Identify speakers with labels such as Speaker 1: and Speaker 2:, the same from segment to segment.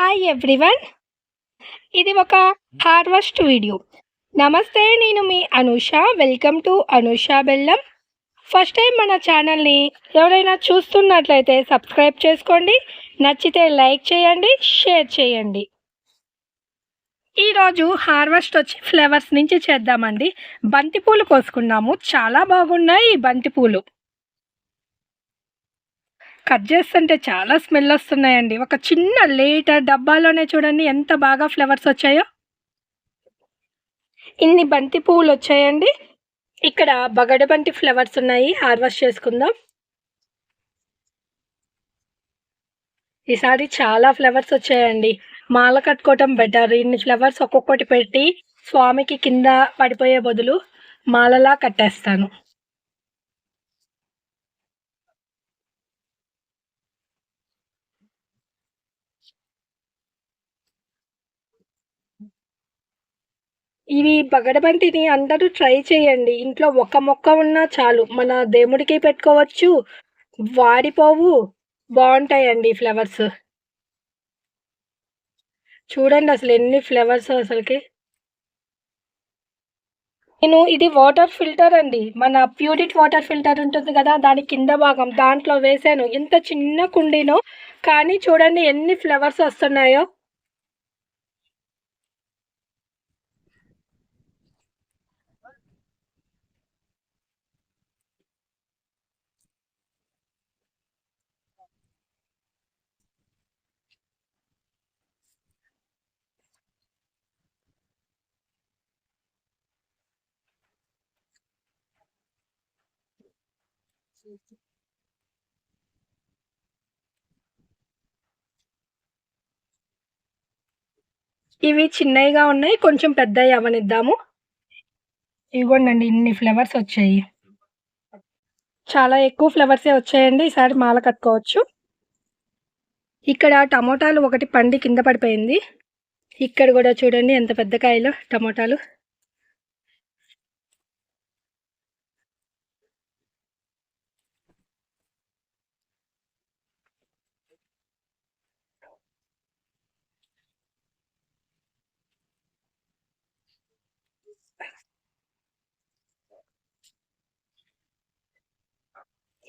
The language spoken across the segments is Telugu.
Speaker 1: హాయ్ ఎవ్రీవన్ ఇది ఒక హార్వెస్ట్ వీడియో. నమస్తే నేను మీ అనూష. వెల్కమ్ టు అనూష బెల్లం. ఫస్ట్ టైం మన ఛానల్ని ఎవరైనా చూస్తున్నట్లయితే సబ్స్క్రైబ్ చేసుకోండి. నచ్చితే లైక్ చేయండి షేర్ చేయండి. ఈరోజు హార్వెస్ట్ వచ్చి ఫ్లవర్స్ నుంచి చేద్దామండి. బంతిపూలు కోసుకున్నాము. చాలా బాగున్నాయి ఈ బంతిపూలు. కట్ చేస్తుంటే చాలా స్మెల్ వస్తున్నాయండి. ఒక చిన్న లీటర్ డబ్బాలోనే చూడండి ఎంత బాగా ఫ్లవర్స్ వచ్చాయో. ఇన్ని బంతి పువ్వులు వచ్చాయండి. ఇక్కడ బగడ బంతి ఫ్లవర్స్ ఉన్నాయి హార్వెస్ట్ చేసుకుందాం. ఈసారి చాలా ఫ్లవర్స్ వచ్చాయండి. మాల కట్టుకోవటం బెటర్. ఇన్ని ఫ్లవర్స్ ఒక్కొక్కటి పెట్టి స్వామికి కింద పడిపోయే బదులు మాలలా కట్టేస్తాను. ఇవి పగడబంటిని అందరూ ట్రై చేయండి. ఇంట్లో ఒక మొక్క ఉన్నా చాలు. మన దేవుడికి పెట్టుకోవచ్చు. వాడిపోవు. బాగుంటాయండి ఫ్లవర్స్. చూడండి అసలు ఎన్ని ఫ్లవర్స్ అసలుకి. నేను ఇది వాటర్ ఫిల్టర్ అండి. మన ప్యూరిట్ వాటర్ ఫిల్టర్ ఉంటుంది కదా దాని కింద భాగం దాంట్లో వేసాను. ఇంత చిన్న కుండీనో కానీ చూడండి ఎన్ని ఫ్లవర్స్ వస్తున్నాయో. ఇవి చిన్నవిగా ఉన్నాయి కొంచెం పెద్దవి అవనిద్దాము. ఇవ్వండి ఇన్ని ఫ్లవర్స్ వచ్చాయి. చాలా ఎక్కువ ఫ్లవర్సే వచ్చాయండి ఈసారి మాల కట్టుకోవచ్చు. ఇక్కడ టమోటాలు ఒకటి పండి కింద పడిపోయింది. ఇక్కడ కూడా చూడండి ఎంత పెద్ద కాయలు టమోటాలు.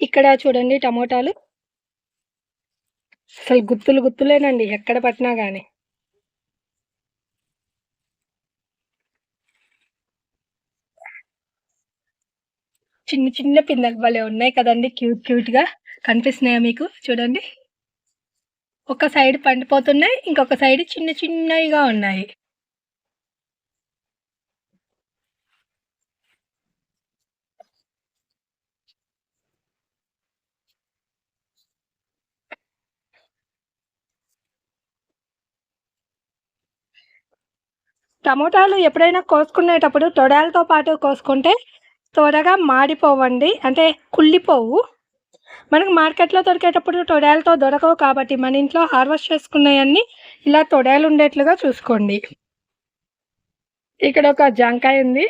Speaker 1: ఇక్కడ చూడండి టమోటాలు. అసలు గుత్తులు గుత్తులేనండి ఎక్కడ పట్టినా కానీ చిన్న చిన్న పిందెలు భలే ఉన్నాయి కదండి క్యూట్ క్యూట్గా కనిపిస్తున్నాయా మీకు? చూడండి. ఒక సైడ్ పండిపోతున్నాయి ఇంకొక సైడ్ చిన్న చిన్నవిగా ఉన్నాయి. టమోటాలు ఎప్పుడైనా కోసుకునేటప్పుడు తొడాలతో పాటు కోసుకుంటే త్వరగా మాడిపోవండి. అంటే కుళ్ళిపోవు. మనకు మార్కెట్లో దొరికేటప్పుడు తొడాలతో దొరకవు కాబట్టి మన ఇంట్లో హార్వెస్ట్ చేసుకున్నవన్నీ ఇలా తొడాలు ఉండేట్లుగా చూసుకోండి. ఇక్కడ ఒక జాంకాయ ఉంది.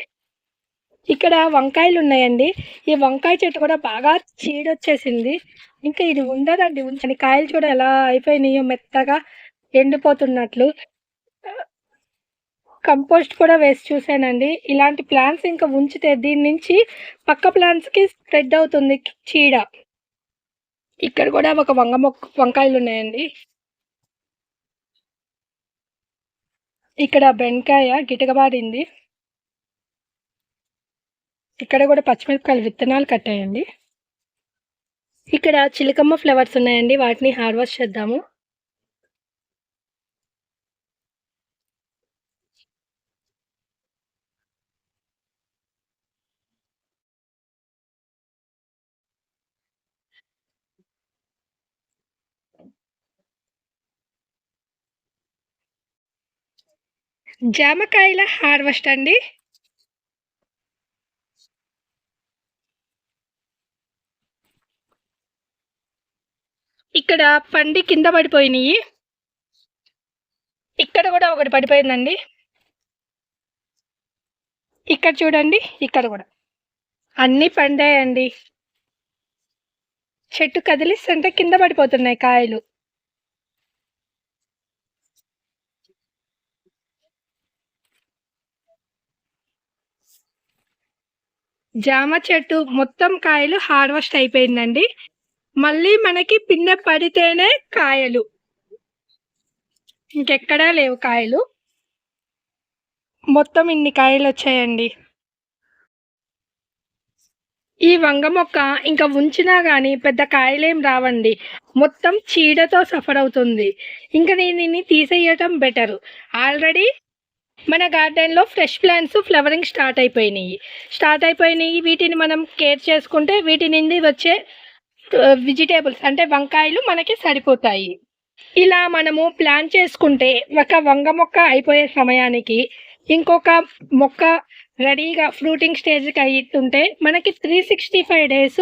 Speaker 1: ఇక్కడ వంకాయలు ఉన్నాయండి. ఈ వంకాయ చెట్టు కూడా బాగా చీడొచ్చేసింది. ఇంకా ఇది ఉండదండి. ఉంచని కాయలు చూడ ఎలా అయిపోయినాయో మెత్తగా ఎండిపోతున్నట్లు. కంపోస్ట్ కూడా వేసి చూసానండి ఇలాంటి ప్లాంట్స్ ఇంకా ఉంచితే దీని నుంచి పక్క ప్లాంట్స్కి స్ప్రెడ్ అవుతుంది చీడ. ఇక్కడ కూడా ఒక వంగ మొక్క వంకాయలు ఉన్నాయండి. ఇక్కడ బెండకాయ గిటకబారింది ఇక్కడ కూడా పచ్చిమిరపకాయలు విత్తనాలు కట్టాయండి. ఇక్కడ చిలకమ్మ ఫ్లవర్స్ ఉన్నాయండి. వాటిని హార్వెస్ట్ చేద్దాము. జామకాయల హార్వెస్ట్ అండి. ఇక్కడ పండి కింద పడిపోయినాయి. ఇక్కడ కూడా ఒకటి పడిపోయిందండి. ఇక్కడ చూడండి ఇక్కడ కూడా. అన్నీ పండాయండి. చెట్టు కదిలిస్తుంటే కింద పడిపోతున్నాయి కాయలు. జామ చెట్టు మొత్తం కాయలు హార్వెస్ట్ అయిపోయిందండి. మళ్ళీ మనకి పిన్న పడితేనే కాయలు. ఇంకెక్కడా లేవు కాయలు. మొత్తం ఇన్ని కాయలు వచ్చాయండి. ఈ వంగ మొక్క ఇంకా ఉంచినా కానీ పెద్ద కాయలేం రావండి. మొత్తం చీడతో సఫర్ అవుతుంది. ఇంకా నేను దీన్ని తీసేయటం బెటర్. ఆల్రెడీ మన గార్డెన్లో ఫ్రెష్ ప్లాంట్స్ ఫ్లవరింగ్ స్టార్ట్ అయిపోయినాయి. స్టార్ట్ అయిపోయినాయి. వీటిని మనం కేర్ చేసుకుంటే వీటి నుండి వచ్చే వెజిటేబుల్స్ అంటే వంకాయలు మనకి సరిపోతాయి. ఇలా మనము ప్లాన్ చేసుకుంటే ఒక వంగ మొక్క అయిపోయే సమయానికి ఇంకొక మొక్క రెడీగా ఫ్రూటింగ్ స్టేజ్కి అయితుంటే మనకి త్రీ సిక్స్టీ ఫైవ్ డేస్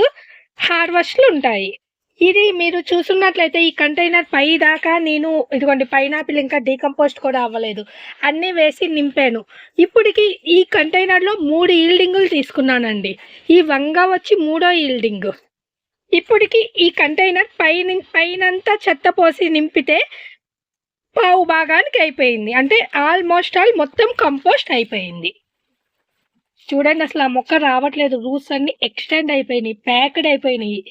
Speaker 1: హార్వెస్ట్లు ఉంటాయి. ఇది మీరు చూస్తున్నట్లయితే ఈ కంటైనర్ పై దాకా నేను ఇదిగోండి పైనాపిల్ ఇంకా డీకంపోస్ట్ కూడా అవ్వలేదు. అన్నీ వేసి నింపాను. ఇప్పటికి ఈ కంటైనర్లో మూడు ఈల్డింగులు తీసుకున్నానండి. ఈ వంగ వచ్చి మూడో ఈల్డింగ్ ఇప్పటికి ఈ కంటైనర్ పైన పైనంతా చెత్త పోసి నింపితే పావు భాగానికి అయిపోయింది. అంటే ఆల్మోస్ట్ ఆల్ మొత్తం కంపోస్ట్ అయిపోయింది. చూడండి అసలు ఆ మొక్క రావట్లేదు. రూట్స్ అన్ని ఎక్స్టెండ్ అయిపోయినాయి ప్యాక్డ్ అయిపోయినాయి.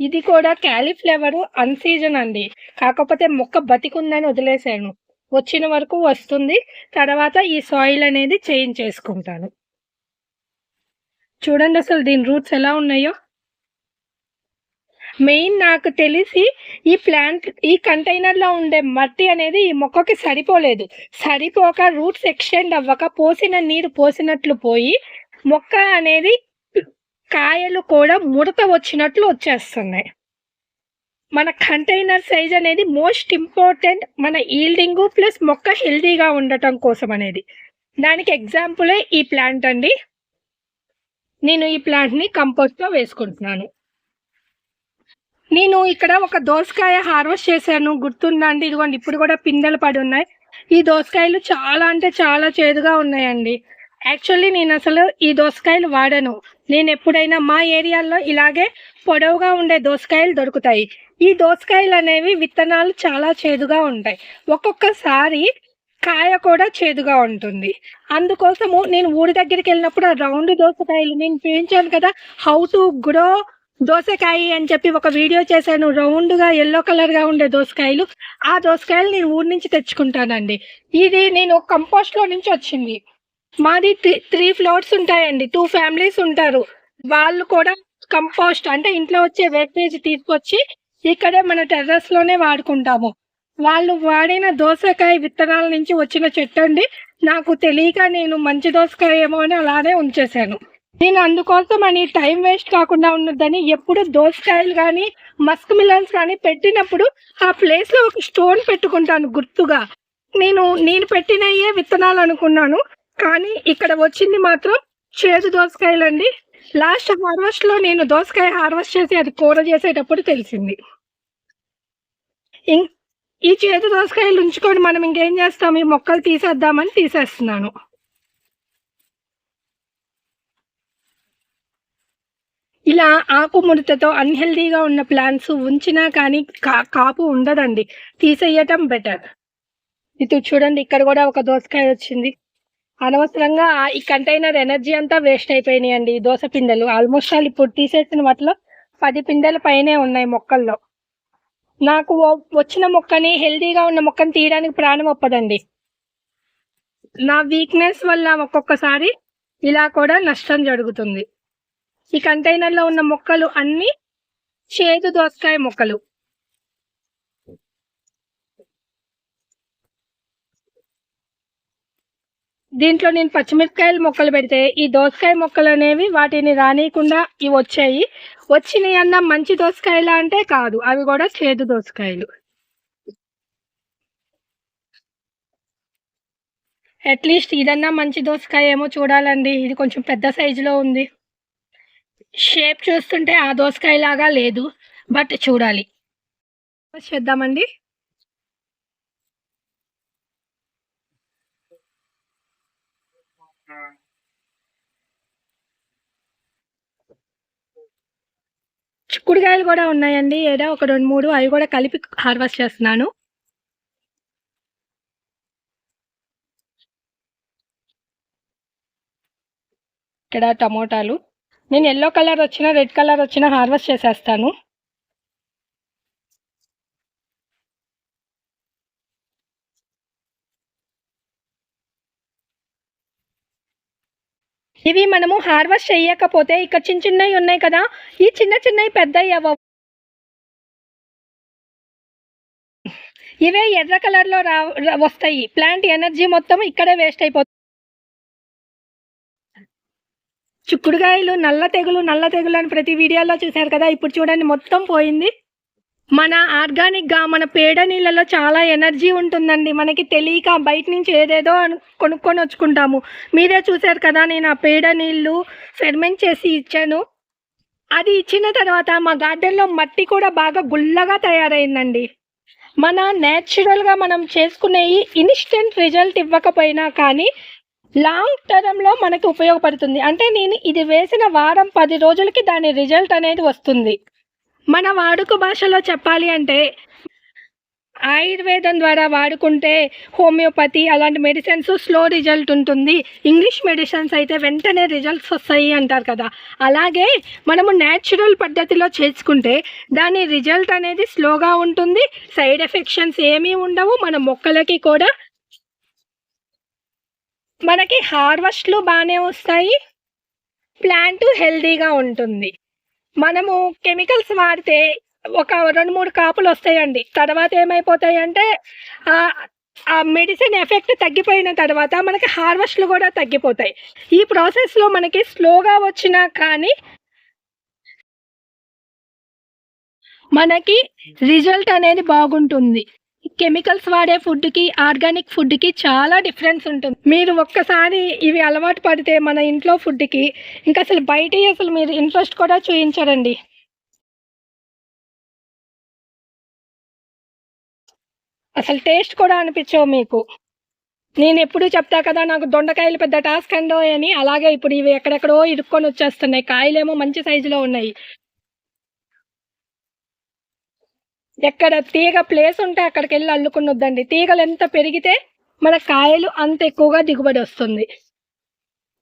Speaker 1: ఇది కూడా క్యాలీఫ్లవర్ అన్సీజన్ అండి. కాకపోతే మొక్క బతికుందని వదిలేసాను వచ్చిన వరకు వస్తుంది. తర్వాత ఈ సాయిల్ అనేది చేంజ్ చేసుకుంటాను. చూడండి అసలు దీని రూట్స్ ఎలా ఉన్నాయో. మెయిన్ నాకు తెలిసి ఈ ప్లాంట్ ఈ కంటైనర్లో ఉండే మట్టి అనేది ఈ మొక్కకి సరిపోలేదు. సరిపోక రూట్స్ ఎక్స్టెండ్ అవ్వక పోసిన నీరు పోసినట్లు పోయి మొక్క అనేది కాయలు కూడా ముడత వచ్చినట్లు వచ్చేస్తున్నాయి. మన కంటైనర్ సైజ్ అనేది మోస్ట్ ఇంపార్టెంట్ మన ఈల్డింగ్ ప్లస్ మొక్క హెల్దీగా ఉండటం కోసం అనేది. దానికి ఎగ్జాంపులే ఈ ప్లాంట్ అండి. నేను ఈ ప్లాంట్ని కంపోస్ట్లో వేసుకుంటున్నాను. నేను ఇక్కడ ఒక దోసకాయ హార్వెస్ట్ చేశాను. గుర్తుందండి? ఇదిగోండి ఇప్పుడు కూడా పిందెలు పడి ఉన్నాయి. ఈ దోసకాయలు చాలా అంటే చాలా చేదుగా ఉన్నాయండి. యాక్చువల్లీ నేను అసలు ఈ దోసకాయలు వాడను. నేను ఎప్పుడైనా మా ఏరియాలో ఇలాగే పొడవుగా ఉండే దోసకాయలు దొరుకుతాయి. ఈ దోసకాయలు అనేవి విత్తనాలు చాలా చేదుగా ఉంటాయి. ఒక్కొక్కసారి కాయ కూడా చేదుగా ఉంటుంది. అందుకోసము నేను ఊరి దగ్గరికి వెళ్ళినప్పుడు ఆ రౌండ్ దోసకాయలు నేను చూపించాను కదా హౌ టు గ్రో దోసకాయ అని చెప్పి ఒక వీడియో చేశాను. రౌండ్గా ఎల్లో కలర్గా ఉండే దోసకాయలు. ఆ దోసకాయలు నేను ఊరి నుంచి తెచ్చుకుంటానండి. ఇది నేను కంపోస్ట్లో నుంచి వచ్చింది. మాది త్రీ ఫ్లోర్స్ ఉంటాయండి. టూ ఫ్యామిలీస్ ఉంటారు. వాళ్ళు కూడా కంపోస్ట్ అంటే ఇంట్లో వచ్చే వేస్టేజ్ తీసుకొచ్చి ఇక్కడే మన టెర్రస్లోనే వాడుకుంటాము. వాళ్ళు వాడిన దోసకాయ విత్తనాల నుంచి వచ్చిన చెట్టు అండి. నాకు తెలియక నేను మంచి దోసకాయ ఏమో అని అలానే ఉంచేశాను. నేను అందుకోసం అని టైం వేస్ట్ కాకుండా ఉన్నదని ఎప్పుడు దోసకాయలు కానీ మస్క్ మిలన్స్ కానీ పెట్టినప్పుడు ఆ ప్లేస్లో ఒక స్టోన్ పెట్టుకుంటాను గుర్తుగా. నేను నేను పెట్టినయే విత్తనాలు అనుకున్నాను. కానీ ఇక్కడ వచ్చింది మాత్రం చేదు దోసకాయలండి. లాస్ట్ హార్వెస్ట్లో నేను దోసకాయ హార్వెస్ట్ చేసి అది కూర చేసేటప్పుడు తెలిసింది. ఇం- ఈ చేదు దోసకాయలు ఉంచుకొని మనం ఇంకేం చేస్తాం? ఈ మొక్కలు తీసేద్దామని తీసేస్తున్నాను. ఇలా ఆకు ముడతతో అన్హెల్దీగా ఉన్న ప్లాంట్స్ ఉంచినా కానీ కా కాపు ఉండదండి. తీసేయటం బెటర్ ఇది చూడండి ఇక్కడ కూడా ఒక దోసకాయ వచ్చింది. అనవసరంగా ఈ కంటైనర్ ఎనర్జీ అంతా వేస్ట్ అయిపోయినాయండి. ఈ దోస పిందెలు. ఆల్మోస్ట్ ఆల్ ఇప్పుడు తీసేసిన వాటిలో పది పిందెల పైనే ఉన్నాయి మొక్కల్లో. నాకు వచ్చిన మొక్కని హెల్దీగా ఉన్న మొక్కని తీయడానికి ప్రాణం ఒప్పదండి. నా వీక్నెస్ వల్ల ఒక్కొక్కసారి ఇలా కూడా నష్టం జరుగుతుంది. ఈ కంటైనర్లో ఉన్న మొక్కలు అన్నీ చేదు దోసకాయ మొక్కలు. దీంట్లో నేను పచ్చిమిరపకాయలు మొక్కలు పెడితే ఈ దోసకాయ మొక్కలు అనేవి వాటిని రానియకుండా ఇవి వచ్చాయి. వచ్చినాయి అన్న మంచి దోసకాయలా అంటే కాదు. అవి కూడా చేదు దోసకాయలు. అట్లీస్ట్ ఇదన్నా మంచి దోసకాయ ఏమో చూడాలండి. ఇది కొంచెం పెద్ద సైజులో ఉంది. షేప్ చూస్తుంటే ఆ దోసకాయ లాగా లేదు. బట్ చూడాలి. చేద్దామండి. చిక్కుడుకాయలు కూడా ఉన్నాయండి. ఏదో ఒక రెండు మూడు అవి కూడా కలిపి హార్వెస్ట్ చేస్తున్నాను. ఇక్కడ టమోటాలు. నేను ఎల్లో కలర్ వచ్చినా రెడ్ కలర్ వచ్చినా హార్వెస్ట్ చేసేస్తాను. ఇవి మనము హార్వెస్ట్ చేయకపోతే ఇక చిన్న చిన్నవి ఉన్నాయి కదా ఈ చిన్న చిన్నవి పెద్దవి అవ్వవు ఇవే ఎర్ర కలర్లో రా రా- వస్తాయి. ప్లాంట్ ఎనర్జీ మొత్తం ఇక్కడే వేస్ట్ అయిపోతుంది చిక్కుడుగాయలు నల్ల తెగులు నల్ల తెగులు అని ప్రతి వీడియోలో చూశారు కదా ఇప్పుడు చూడండి మొత్తం పోయింది. మన ఆర్గానిక్గా మన పేడ నీళ్ళలో చాలా ఎనర్జీ ఉంటుందండి. మనకి తెలియక బయట నుంచి ఏదేదో కొనుక్కొని వచ్చుకుంటాము. మీరే చూశారు కదా నేను ఆ పేడ నీళ్ళు ఫెర్మెంట్ చేసి ఇచ్చాను. అది ఇచ్చిన తర్వాత మా గార్డెన్లో మట్టి కూడా బాగా గుల్లగా తయారైందండి. మన నేచురల్గా మనం చేసుకునే ఇన్స్టెంట్ రిజల్ట్ ఇవ్వకపోయినా కానీ లాంగ్ టర్మ్లో మనకి ఉపయోగపడుతుంది. అంటే నేను ఇది వేసిన వారం పది రోజులకి దాని రిజల్ట్ అనేది వస్తుంది. మన వాడుక భాషలో చెప్పాలి అంటే ఆయుర్వేదం ద్వారా వాడుకుంటే హోమియోపతి అలాంటి మెడిసిన్స్ స్లో రిజల్ట్ ఉంటుంది. ఇంగ్లీష్ మెడిసిన్స్ అయితే వెంటనే రిజల్ట్స్ వస్తాయి అంటారు కదా. అలాగే మనము న్యాచురల్ పద్ధతిలో చేసుకుంటే దాని రిజల్ట్ అనేది స్లోగా ఉంటుంది. సైడ్ ఎఫెక్షన్స్ ఏమీ ఉండవు. మన మొక్కలకి కూడా మనకి హార్వెస్ట్లు బాగానే వస్తాయి. ప్లాంట్ హెల్దీగా ఉంటుంది. మనము కెమికల్స్ వాడితే ఒక రెండు మూడు కాపులు వస్తాయండి. తర్వాత ఏమైపోతాయంటే ఆ మెడిసిన్ ఎఫెక్ట్ తగ్గిపోయిన తర్వాత మనకి హార్వెస్ట్లు కూడా తగ్గిపోతాయి. ఈ ప్రాసెస్లో మనకి స్లోగా వచ్చినా కానీ మనకి రిజల్ట్ అనేది బాగుంటుంది. కెమికల్స్ వాడే ఫుడ్కి ఆర్గానిక్ ఫుడ్కి చాలా డిఫరెన్స్ ఉంటుంది. మీరు ఒక్కసారి ఇవి అలవాటు పడితే మన ఇంట్లో ఫుడ్కి ఇంకా అసలు బయట అసలు మీరు ఇంట్రెస్ట్ కూడా చూపించరండి అసలు టేస్ట్ కూడా అనిపించవు మీకు. నేను ఎప్పుడు చెప్తా కదా నాకు దొండకాయలు పెద్ద టాస్క్ అండో అని అలాగే ఇప్పుడు ఇవి ఎక్కడెక్కడో ఇరుక్కొని వచ్చేస్తున్నాయి. కాయలేమో మంచి సైజులో ఉన్నాయి. ఎక్కడ తీగ ప్లేస్ ఉంటే అక్కడికి వెళ్ళి అల్లుకుని వద్దండి తీగలు ఎంత పెరిగితే మన కాయలు అంత ఎక్కువగా దిగుబడి వస్తుంది.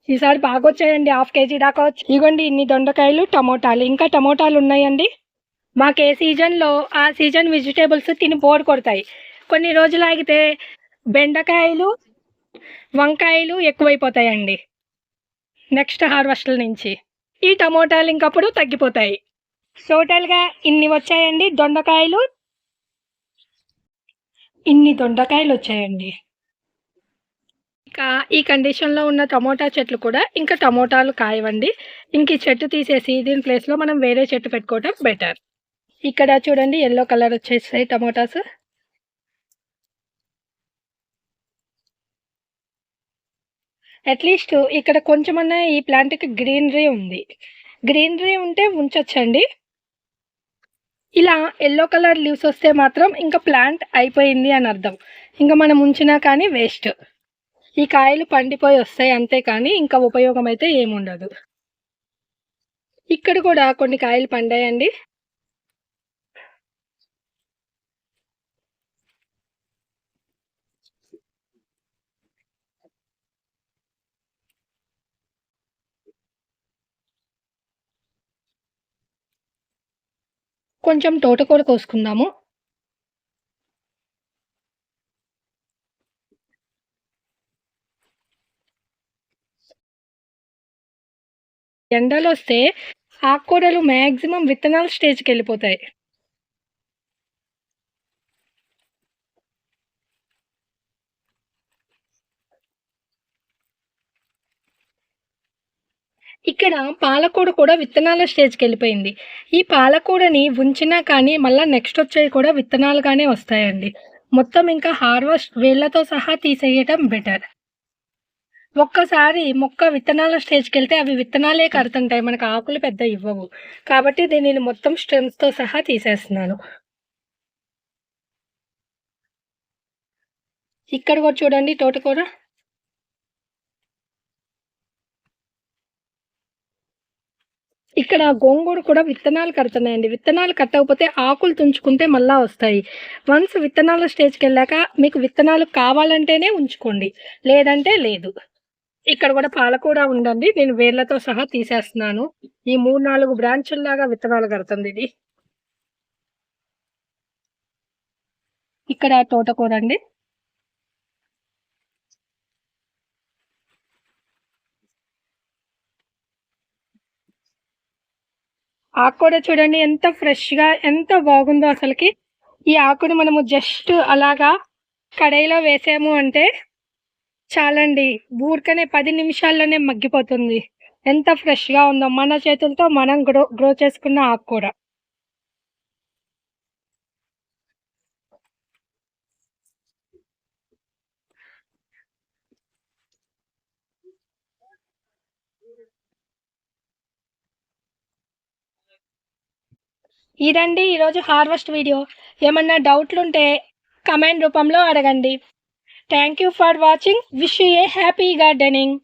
Speaker 1: ఈసారి బాగా వచ్చాయండి హాఫ్ కేజీ దాకా వచ్చి ఇగోండి ఇన్ని దొండకాయలు టమోటాలు. ఇంకా టమోటాలు ఉన్నాయండి. మాకు ఏ సీజన్లో ఆ సీజన్ వెజిటేబుల్స్ తిని బోర్ కొడతాయి. కొన్ని రోజులు ఆగితే బెండకాయలు వంకాయలు ఎక్కువైపోతాయండి. నెక్స్ట్ హార్వెస్ట్ల నుంచి. ఈ టమోటాలు ఇంకప్పుడు తగ్గిపోతాయి. టోటల్గా ఇన్ని వచ్చాయండి. దొండకాయలు. ఇన్ని దొండకాయలు వచ్చాయండి. ఇంకా ఈ కండిషన్లో ఉన్న టమోటా చెట్లు కూడా ఇంకా టమోటాలు కాయవండి. ఇంక ఈ చెట్టు తీసేసి దీని ప్లేస్లో మనం వేరే చెట్టు పెట్టుకోవటం బెటర్. ఇక్కడ చూడండి ఎల్లో కలర్ వచ్చేసాయి టమోటాస్. అట్లీస్ట్ ఇక్కడ కొంచెమన్నా ఈ ప్లాంట్కి గ్రీనరీ ఉంది. గ్రీనరీ ఉంటే ఉంచొచ్చండి. ఇలా ఎల్లో కలర్ లీవ్స్ వస్తే మాత్రం ఇంకా ప్లాంట్ అయిపోయింది అని అర్థం. ఇంకా మనం ఉంచినా కానీ వేస్ట్ ఈ కాయలు పండిపోయి వస్తాయి అంతే కానీ ఇంకా ఉపయోగం అయితే ఏముండదు. ఇక్కడ కూడా కొన్ని కాయలు పండాయండి. కొంచెం తోటకూర కోసుకుందాము. ఎండలు వస్తే ఆకుకూరలు మ్యాక్సిమం విత్తనాల స్టేజ్కి వెళ్ళిపోతాయి. ఇక్కడ పాలకూర కూడా విత్తనాల స్టేజ్కి వెళ్ళిపోయింది. ఈ పాలకూరని ఉంచినా కానీ మళ్ళీ నెక్స్ట్ వచ్చేవి కూడా విత్తనాలుగానే వస్తాయండి. మొత్తం ఇంకా హార్వెస్ట్ వేళ్ళతో సహా తీసేయటం బెటర్. ఒక్కసారి మొక్క విత్తనాల స్టేజ్కి వెళ్తే అవి విత్తనాలే కడుతుంటాయి. మనకు ఆకులు పెద్ద ఇవ్వవు. కాబట్టి దీనిని మొత్తం స్టెమ్స్తో సహా తీసేస్తున్నాను. ఇక్కడ కూడా చూడండి తోటకూర. ఇక్కడ గోంగూర కూడా విత్తనాలు కడుతున్నాయండి. విత్తనాలు కట్టకపోతే ఆకులు తుంచుకుంటే మళ్ళా వస్తాయి. వన్స్ విత్తనాల స్టేజ్కి వెళ్ళాక మీకు విత్తనాలు కావాలంటేనే ఉంచుకోండి. లేదంటే లేదు. ఇక్కడ కూడా పాలకూర ఉండండి నేను వేర్లతో సహా తీసేస్తున్నాను. ఈ మూడు నాలుగు బ్రాంచుల్లాగా విత్తనాలు కడుతుంది ఇది. ఇక్కడ తోటకూర అండి. ఆకు కూడా చూడండి ఎంత ఫ్రెష్గా ఎంత బాగుందో అసలుకి. ఈ ఆకును మనము జస్ట్ అలాగా కడాయిలో వేసాము అంటే చాలండి. ఊరికనే పది నిమిషాల్లోనే మగ్గిపోతుంది. ఎంత ఫ్రెష్గా ఉందో మన చేతులతో మనం గ్రో గ్రో చేసుకున్న ఆకుకూర ఇదండి ఈరోజు హార్వెస్ట్ వీడియో. ఏమన్నా డౌట్లు ఉంటే కమెంట్ రూపంలో అడగండి. Thank you for watching wish you a happy gardening